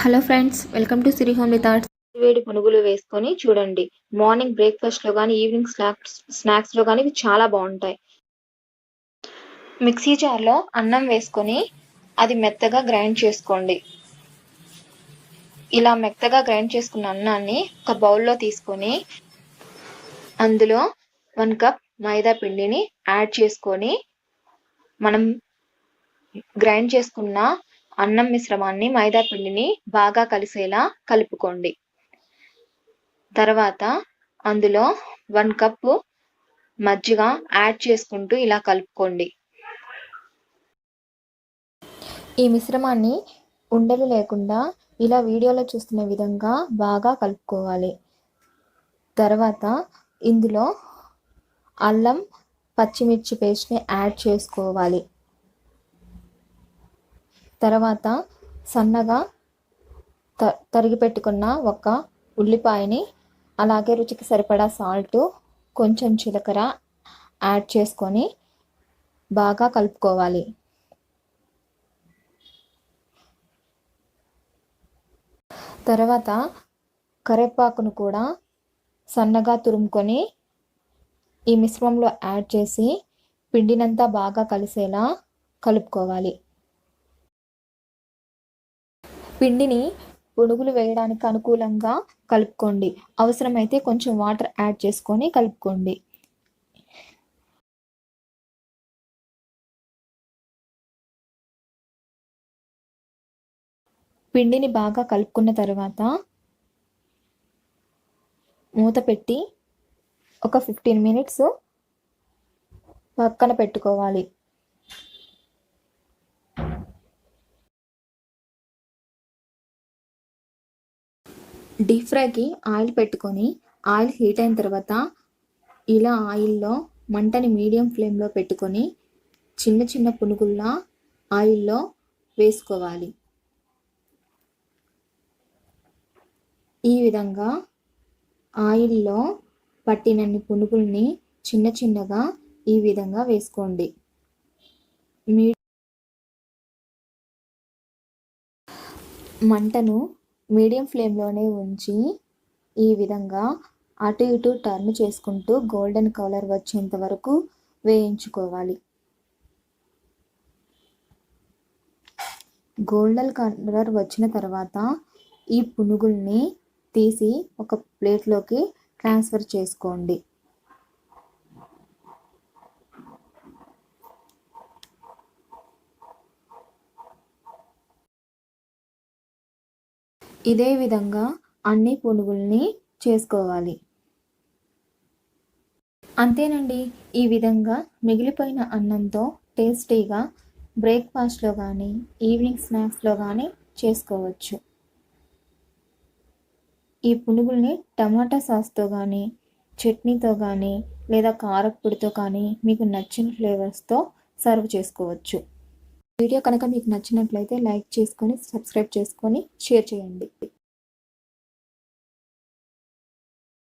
Hello friends welcome to Siri homely thoughts వేడి పునుగులు వేసుకొని చూడండి. మార్నింగ్ బ్రేక్ఫాస్ట్లో కానీ ఈవినింగ్ స్నాక్స్ స్నాక్స్లో కానీ ఇవి చాలా బాగుంటాయి. మిక్సీ జార్లో అన్నం వేసుకొని అది మెత్తగా గ్రైండ్ చేసుకోండి. ఇలా మెత్తగా గ్రైండ్ చేసుకున్న అన్నాన్ని ఒక బౌల్లో తీసుకొని అందులో వన్ కప్ మైదా పిండిని యాడ్ చేసుకొని మనం గ్రైండ్ చేసుకున్న అన్నం మిశ్రమాన్ని మైదా పిండిని బాగా కలిసేలా కలుపుకోండి. తర్వాత అందులో వన్ కప్పు మజ్జిగ యాడ్ చేసుకుంటూ ఇలా కలుపుకోండి. ఈ మిశ్రమాన్ని ఉండలు లేకుండా ఇలా వీడియోలో చూస్తున్న విధంగా బాగా కలుపుకోవాలి. తర్వాత ఇందులో అల్లం పచ్చిమిర్చి పేస్ట్ని యాడ్ చేసుకోవాలి. తర్వాత సన్నగా త తరిగి పెట్టుకున్న ఒక ఉల్లిపాయని అలాగే రుచికి సరిపడా సాల్ట్ కొంచెం జీలకర్ర యాడ్ చేసుకొని బాగా కలుపుకోవాలి. తర్వాత కరివేపాకును కూడా సన్నగా తురుముకొని ఈ మిశ్రమంలో యాడ్ చేసి పిండినంతా బాగా కలిసేలా కలుపుకోవాలి. పిండిని పునుగులు వేయడానికి అనుకూలంగా కలుపుకోండి. అవసరమైతే కొంచెం వాటర్ యాడ్ చేసుకొని కలుపుకోండి. పిండిని బాగా కలుపుకున్న తర్వాత మూత పెట్టి ఒక ఫిఫ్టీన్ మినిట్స్ పక్కన పెట్టుకోవాలి. డీప్ ఫ్రైకి ఆయిల్ పెట్టుకొని ఆయిల్ హీట్ అయిన తర్వాత ఇలా ఆయిల్లో మంటని మీడియం ఫ్లేమ్లో పెట్టుకొని చిన్న చిన్న పునుగుల్లా ఆయిల్లో వేసుకోవాలి. ఈ విధంగా ఆయిల్లో పట్టినన్ని పునుగుల్ని చిన్న చిన్నగా ఈ విధంగా వేసుకోండి. మీ మంటను మీడియం ఫ్లేమ్లోనే ఉంచి ఈ విధంగా అటు ఇటు టర్న్ చేసుకుంటూ గోల్డెన్ కలర్ వచ్చేంత వరకు వేయించుకోవాలి. గోల్డెన్ కలర్ వచ్చిన తర్వాత ఈ పునుగుల్ని తీసి ఒక ప్లేట్లోకి ట్రాన్స్ఫర్ చేసుకోండి. ఇదే విధంగా అన్ని పునుగుల్ని చేసుకోవాలి. అంతేనండి ఈ విధంగా మిగిలిపోయిన అన్నంతో టేస్టీగా బ్రేక్ఫాస్ట్లో కానీ ఈవినింగ్ స్నాక్స్లో కానీ చేసుకోవచ్చు. ఈ పునుగుల్ని టమాటా సాస్తో కానీ చట్నీతో కానీ లేదా కారపొడితో కానీ మీకు నచ్చిన ఫ్లేవర్స్తో సర్వ్ చేసుకోవచ్చు. వీడియో కనుక మీకు నచ్చినట్లయితే లైక్ చేసుకొని సబ్స్క్రైబ్ చేసుకొని షేర్ చేయండి.